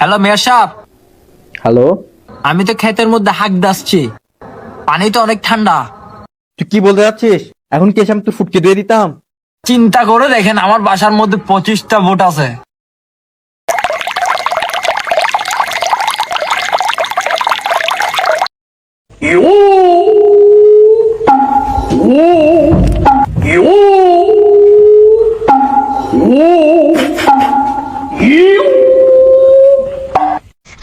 Hello mayor সাহেব hello আমি তো ক্ষেতের মধ্যে হাঁক দাসছি। পানি তো অনেক ঠান্ডা। তুই কি বলতে যাচ্ছিস? এখন কি আমি তোর ফুটকে দিয়ে দিতাম? চিন্তা করে দেখেন আমার বাসার মধ্যে পঁচিশটা ভোট আছে।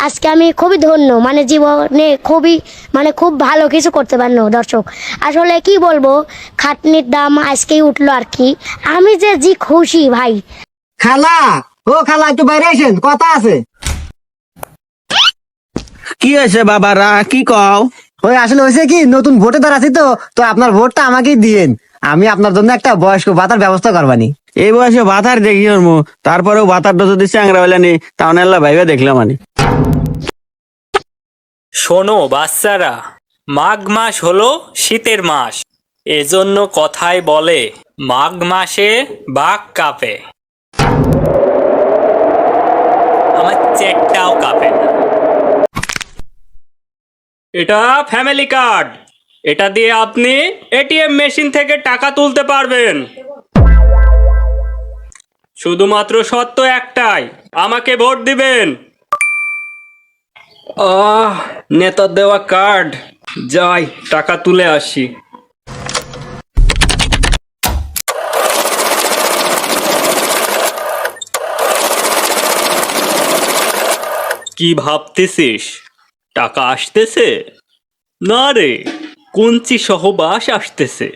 আজকে আমি খুবই ধন্য মানে জীবনে খুবই মানে খুব ভালো কিছু করতে পারল দর্শক। আসলে কি বলব খাটনির দাম আজকেই উঠল আর কি। আমি যে জি খুশি ভাই। খালা ও খালা একটু বাইরে আসেন কথা আছে। কি হয়েছে বাবারা কি কও? ওই আসলে হয়েছে কি নতুন ভোটে দাঁড়াচ্ছি তো তো আপনার ভোটটা আমাকেই দিয়েন। আমি আপনার জন্য একটা বয়স্ক ভাতার ব্যবস্থা করবানি। এই বয়সে ভাতার দেখি ওর তারপরেও ভাতারটা যদি চ্যাংরা হইলে নি তাহলে আল্লাহ ভাইবা দেখলাম আমি। শোনো বাচ্চারা, মাঘ মাস হলো শীতের মাস। এজন্য কথায় বলে, মাঘ মাসে বাঘ কাঁপে। আমার চেকটাও কাঁপে এটা ফ্যামিলি কার্ড। এটা দিয়ে আপনি এটিএম মেশিন থেকে টাকা তুলতে পারবেন। শুধুমাত্র সত্য একটাই, আমাকে ভোট দিবেন। আহ নেতার দেওয়া কার্ড। যাই, টাকা তুলে আসি। কি ভাবতেছিস? টাকা আসতেছে? না রে কুঞ্চি সহবাস আসতেছে।